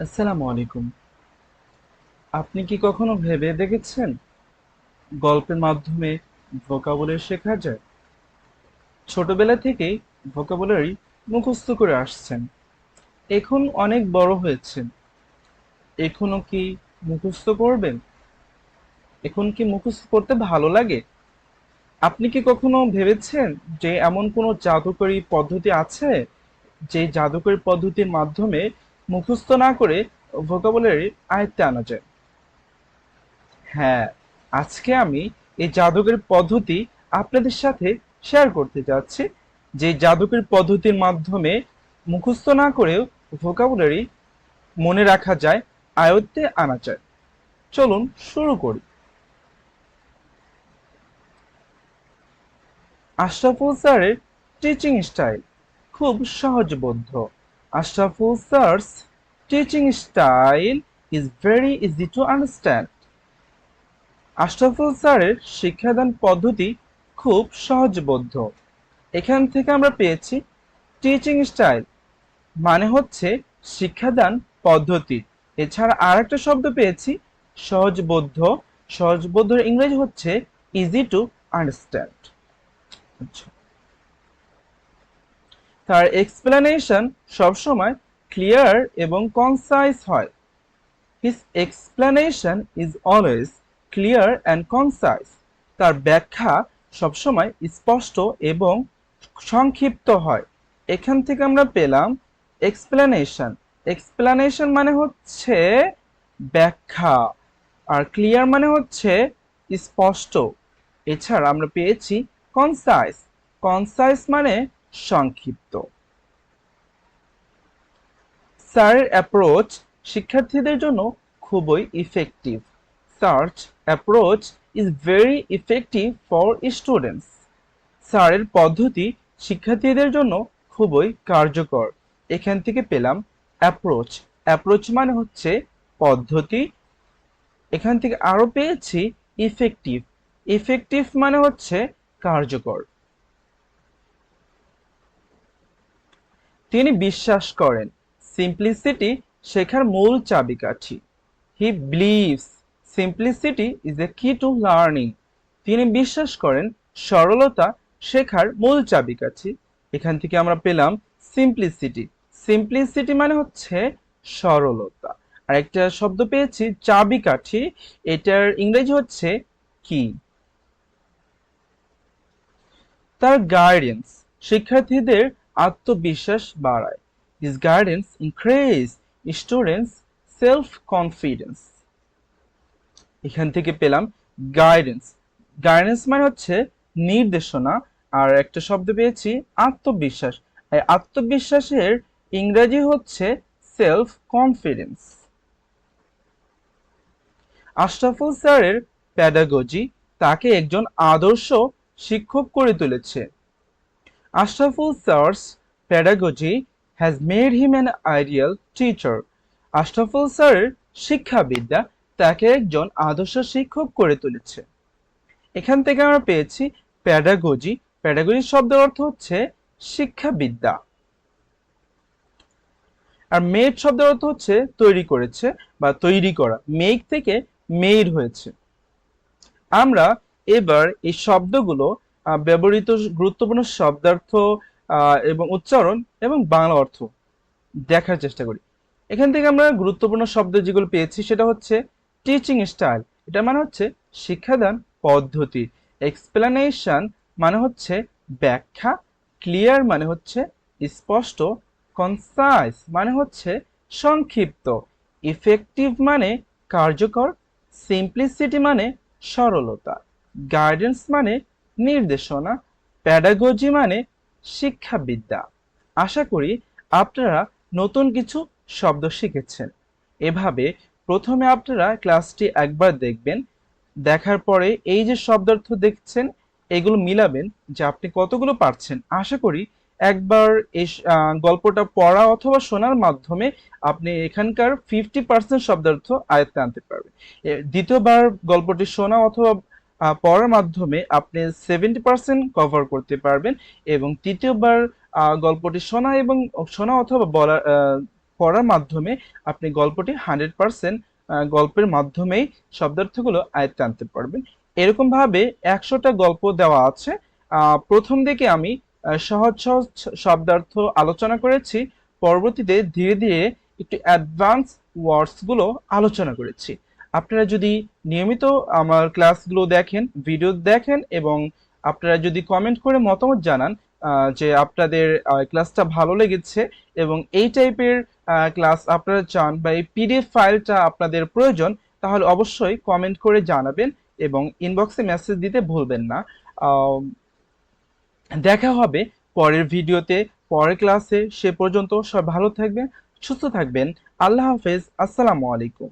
আসসালামু আলাইকুম। আপনি কি কখনো ভেবে দেখেছেন গল্পের মাধ্যমে ভোকাবুলারি শেখা যায়? ছোটবেলা থেকেই ভোকাবুলারি মুখস্থ করে আসছেন। এখন অনেক বড় হয়েছেন। এখনও কি মুখস্থ করবেন? এখন কি মুখস্থ করতে ভালো লাগে? আপনি কি কখনো ভেবেছেন যে এমন কোনো জাদুকরী পদ্ধতি আছে? যে জাদুকরী পদ্ধতির মাধ্যমে মুখস্থ না করে ভোকাবুলারি আয়ত্তে আনা যায়। হ্যাঁ আজকে আমি এই জাদুকরী পদ্ধতি আপনাদের সাথে শেয়ার করতে যাচ্ছি। যে জাদুকরী পদ্ধতির মাধ্যমে মুখস্থ না করেও ভোকাবুলারি মনে রাখা যায়, আয়ত্তে আনা যায়। চলুন শুরু করি। আশরাফুল স্যারের টিচিং স্টাইল খুব সহজবোধ্য। Ashraful sir's teaching style is very easy to understand Ashraful স্যারের শিক্ষাদান পদ্ধতি খুব সহজবোধ্য। এখান থেকে আমরা পেয়েছি টিচিং স্টাইল মানে হচ্ছে শিক্ষাদান পদ্ধতি। এছাড়া আর একটা শব্দ পেয়েছি, সহজবোধ্য। সহজবোধ্যের ইংরেজি হচ্ছে ইজি টু আন্ডারস্ট্যান্ড আচ্ছা। তার এক্সপ্লেনেশন সবসময় ক্লিয়ার এবং কনসাইজ হয়। His explanation is always clear and concise তার ব্যাখ্যা সবসময় স্পষ্ট এবং সংক্ষিপ্ত হয়। এখান থেকে আমরা পেলাম এক্সপ্লেনেশন এক্সপ্লেনেশন মানে হচ্ছে ব্যাখ্যা। আর ক্লিয়ার মানে হচ্ছে স্পষ্ট। এছাড়া আমরা পেয়েছি কনসাইজ কনসাইজ মানে সংক্ষিপ্ত। স্যারের অ্যাপ্রোচ শিক্ষার্থীদের জন্য খুবই effective search approach is very effective for students স্যারের পদ্ধতি শিক্ষার্থীদের জন্য খুবই কার্যকর। এখান থেকে পেলাম অ্যাপ্রোচ অ্যাপ্রোচ মানে হচ্ছে পদ্ধতি। এখান থেকে আরও পেয়েছি ইফেক্টিভ ইফেক্টিভ মানে হচ্ছে কার্যকর। তিনি বিশ্বাস করেন সিম্পলিসিটি শেখার মূল চাবিকাঠি। He believes simplicity is a key to learning তিনি বিশ্বাস করেন, সরলতা শেখার মূল চাবিকাঠি। এখান থেকে আমরা পেলাম সিম্পলিসিটি সিম্পলিসিটি মানে হচ্ছে সরলতা। আর একটা শব্দ পেয়েছি, চাবিকাঠি। এটার ইংরেজি হচ্ছে কি? তার গাইডেন্স শিক্ষার্থীদের আত্মবিশ্বাস বাড়ায়। This guidance increase students self confidence এখান থেকে পেলাম গাইডেন্স গাইডেন্স মানে হচ্ছে নির্দেশনা। আর একটা শব্দ পেয়েছি, আত্মবিশ্বাস। আত্মবিশ্বাসের ইংরেজি হচ্ছে সেলফ কনফিডেন্স আশরাফুল স্যারের প্যাডাগজি তাকে একজন আদর্শ শিক্ষক করে তুলেছে। Ashraful sir's pedagogy has made him an ideal teacher Ashraful স্যারের শিক্ষাবিদ্যা তাকে একজন আদর্শ শিক্ষক করে তুলেছে। এখান থেকে আমরা পেয়েছি প্যাডাগজি প্যাডাগজি শব্দের অর্থ হচ্ছে শিক্ষাবিদ্যা। আর মেড শব্দের অর্থ হচ্ছে তৈরি করেছে বা তৈরি করা। মেক থেকে মেড হয়েছে। আমরা এবার এই শব্দগুলো ব্যবহৃত গুরুত্বপূর্ণ শব্দার্থ এবং উচ্চারণ এবং বাংলা অর্থ দেখার চেষ্টা করি। এখান থেকে আমরা গুরুত্বপূর্ণ শব্দ যেগুলো পেয়েছি, সেটা হচ্ছে টিচিং স্টাইল এটা মানে হচ্ছে শিক্ষাদান পদ্ধতি। এক্সপ্লেনেশন মানে হচ্ছে ব্যাখ্যা। ক্লিয়ার মানে হচ্ছে স্পষ্ট কনসাইজ মানে হচ্ছে সংক্ষিপ্ত। ইফেক্টিভ মানে কার্যকর। সিম্পলিসিটি মানে সরলতা। গাইডেন্স মানে নির্দেশনা প্যাডাগজি মানে শিক্ষাবিদ্যা। আশা করি আপনারা নতুন কিছু শব্দ শিখেছেন। এভাবে প্রথমে আপনারা ক্লাসটি একবার দেখবেন, দেখার পরে এই যে শব্দার্থ দেখছেন, এগুলো মিলাবেন যে আপনি কতগুলো পারছেন। আশা করি একবার এই গল্পটা পড়া অথবা শোনার মাধ্যমে আপনি এখানকার ফিফটি পার্সেন্ট শব্দার্থ আয়ত্তে আনতে পারবেন। দ্বিতীয়বার গল্পটি শোনা অথবা পড়ার মাধ্যমে আপনি সেভেন্টি পার্সেন্ট কভার করতে পারবেন এবং তৃতীয়বার গল্পটি শোনা এবং শোনা অথবা বলা পড়ার মাধ্যমে আপনি গল্পটি হান্ড্রেড পার্সেন্ট গল্পের মাধ্যমেই শব্দার্থগুলো আয়ত্তে আনতে পারবেন। এরকমভাবে একশোটা গল্প দেওয়া আছে। প্রথম দিকে আমি সহজ সহজ শব্দার্থ আলোচনা করেছি। পরবর্তীতে ধীরে ধীরে একটু অ্যাডভান্স ওয়ার্ডসগুলো আলোচনা করেছি। আপনারা যদি নিয়মিত আমার ক্লাসগুলো দেখেন ভিডিও দেখেন এবং আপনারা যদি কমেন্ট করে মতামত জানান যে আপনাদের ক্লাসটা ভালো লেগেছে এবং এই টাইপের ক্লাস আপনারা চান বা এই পিডিএফ ফাইলটা আপনাদের প্রয়োজন, তাহলে অবশ্যই কমেন্ট করে জানাবেন এবং ইনবক্সে মেসেজ দিতে ভুলবেন না। দেখা হবে পরের ভিডিওতে পরের ক্লাসে সে পর্যন্ত সব ভালো থাকবেন, সুস্থ থাকবেন। আল্লাহ হাফেজ। আসসালামু আলাইকুম।